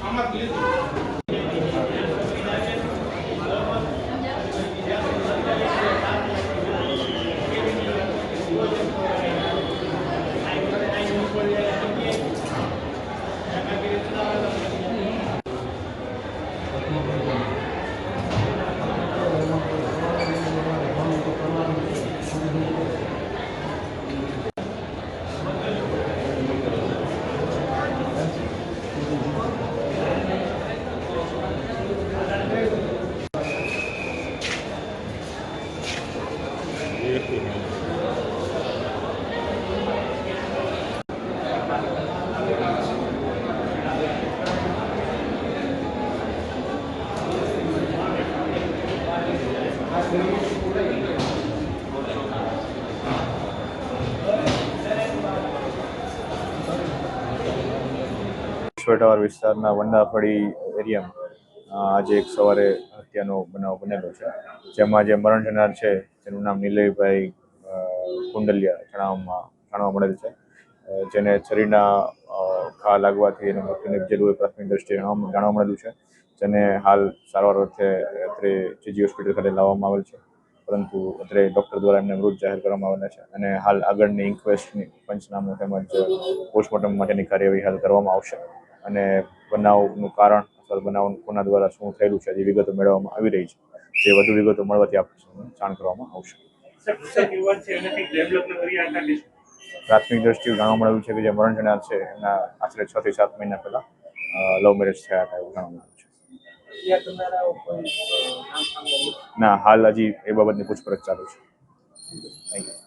আমার છોટાવાર વિસ્તારના વંડાફળી એરિયામાં આજે એક સવારે હત્યાનો બનાવ બનેલો છે. જેમાં જે મરણ જનાર છે તેનું નામ નિલયભાઈ કુંડલિયા જણાવવામાં જાણવા મળેલ છે. જેને અ, ઘા લાગવાથી એનું મૃત્યુ નિપજેલું એ પ્રાથમિક દ્રષ્ટિએ જાણવા મળેલું છે. જેને હાલ સારવાર અર્થે અત્રે જીજી હોસ્પિટલ ખાતે લાવવામાં આવેલ છે પરંતુ અત્રે ડૉક્ટર દ્વારા એમને મૃત જાહેર કરવામાં આવેલા છે અને હાલ આગળની ઇન્ક્વેસ્ટની પંચનામું તેમજ પોસ્ટમોર્ટમ માટેની કાર્યવાહી હાલ કરવામાં આવશે. અને બનાવનું કારણ અથવા બનાવ કોના દ્વારા શું થયેલું છે જે વિગતો મેળવવામાં આવી રહી છે જે વધુ વિગતો મળવાથી આપણે જાણ કરવામાં આવશે. પ્રાથમિક દ્રષ્ટિએ જાણવા મળેલું છે કે જે મરણ જનાર છે એના આશરે છ થી સાત મહિના પહેલા લવ મેરેજ થયા હતા એવું જાણવા ના હાલ હજી એ બાબતની પૂછપરછ ચાલુ છે. Thank you